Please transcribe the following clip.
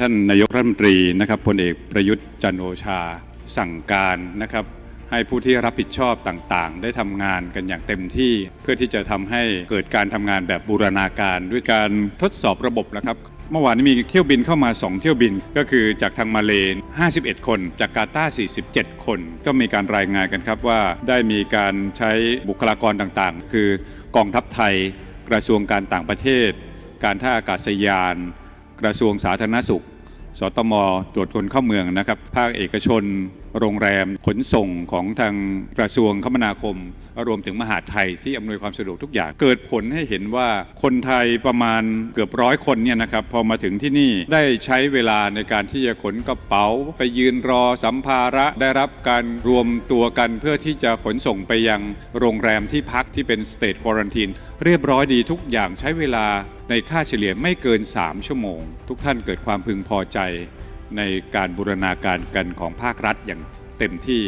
ท่านนายกรัฐมนตรีนะครับพลเอกประยุทธ์จันโอชา สั่งการนะครับให้ผู้ที่รับผิดชอบต่างๆ ได้ทำงานกันอย่างเต็มที่ เพื่อที่จะทำให้เกิดการทำงานแบบบูรณาการ ด้วยการทดสอบระบบนะครับ เมื่อวานนี้มีเที่ยวบินเข้ามา 2 เที่ยวบินก็คือจากทางมาเล51 คน จากกาตาร์47 คน ก็มีการรายงานกันครับว่าได้มีการใช้บุคลากรต่างๆ คือกองทัพไทย กระทรวงการต่างประเทศ การท่าอากาศยาน กระทรวงสาธารณสุข สตม ตรวจคนเข้าเมืองนะครับ ภาคเอกชน โรงแรมขนส่งของทางกระทรวงคมนาคม รวมถึงมหาดไทยที่อำนวยความสะดวกทุกอย่าง เกิดผลให้เห็นว่าคนไทยประมาณเกือบร้อยคนเนี่ยนะครับพอมาถึงที่นี่ได้ใช้เวลาในการที่จะขนกระเป๋า ไปยืนรอสัมภาระได้รับการรวมตัวกันเพื่อที่จะขนส่งไปยังโรงแรมที่พักที่เป็นสเต e ควอรันทีนเรียบร้อยดีทุกอย่างใช้เวลาในค่าเฉลี่ยไม่เกิน 3 ชั่วโมง ทุกท่านเกิดความพึงพอใจ ในการบูรณาการกันของภาครัฐอย่างเต็มที่